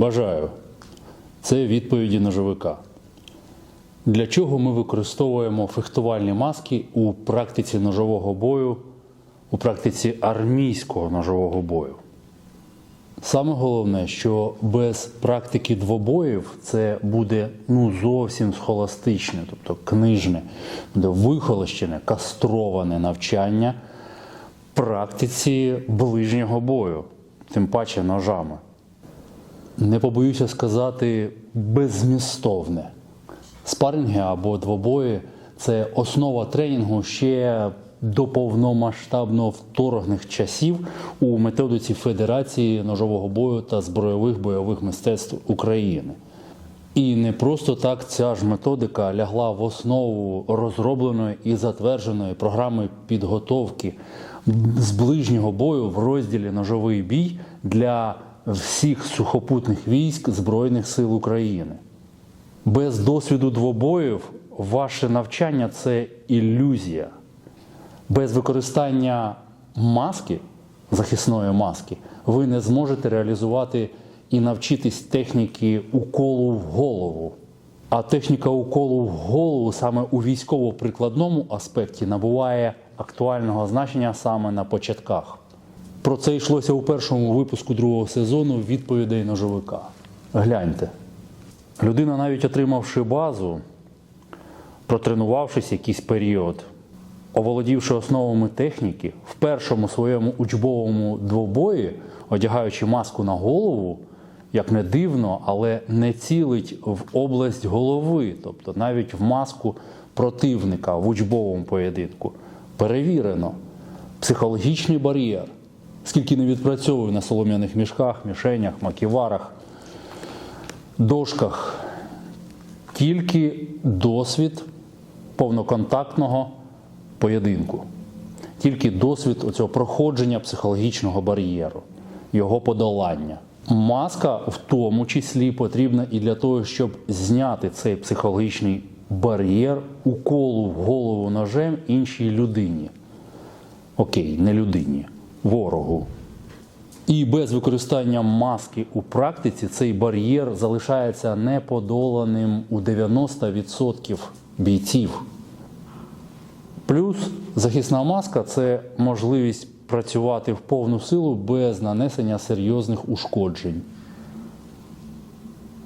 Бажаю. Це відповіді ножовика. Для чого ми використовуємо фехтувальні маски у практиці ножового бою, у практиці армійського ножового бою? Саме головне, що без практики двобоїв це буде ну зовсім схоластичне, тобто книжне, буде вихолощене, кастроване навчання практиці ближнього бою, тим паче ножами. Не побоюся сказати беззмістовне. Спаринги або двобої це основа тренінгу ще до повномасштабно вторгних часів у методиці Федерації ножового бою та збройових бойових мистецтв України. І не просто так ця ж методика лягла в основу розробленої і затвердженої програми підготовки з ближнього бою в розділі Ножовий бій для всіх сухопутних військ Збройних сил України. Без досвіду двобоїв ваше навчання це ілюзія. Без використання маски, захисної маски, ви не зможете реалізувати і навчитись техніки уколу в голову. А техніка уколу в голову саме у військово-прикладному аспекті набуває актуального значення саме на початках. Про це йшлося у першому випуску другого сезону відповідей ножовика. Гляньте. Людина, навіть отримавши базу, протренувавшись якийсь період, оволодівши основами техніки, в першому своєму учбовому двобої, одягаючи маску на голову, як не дивно, але не цілить в область голови, тобто навіть в маску противника в учбовому поєдинку. Перевірено психологічний бар'єр. Скільки не відпрацьовую на солом'яних мішках, мішенях, маківарах, дошках, тільки досвід повноконтактного поєдинку, тільки досвід оцього проходження психологічного бар'єру, його подолання. Маска в тому числі потрібна і для того, щоб зняти цей психологічний бар'єр уколу в голову ножем іншій людині. Окей, не людині, ворогу. І без використання маски у практиці цей бар'єр залишається неподоланим у 90% бійців. Плюс захисна маска це можливість працювати в повну силу без нанесення серйозних ушкоджень.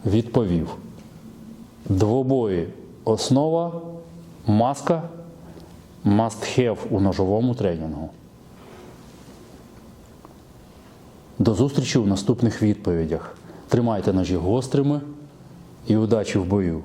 Відповів. Двобої основа, маска must have у ножовому тренінгу. До зустрічі у наступних відповідях. Тримайте ножі гострими і удачі в бою!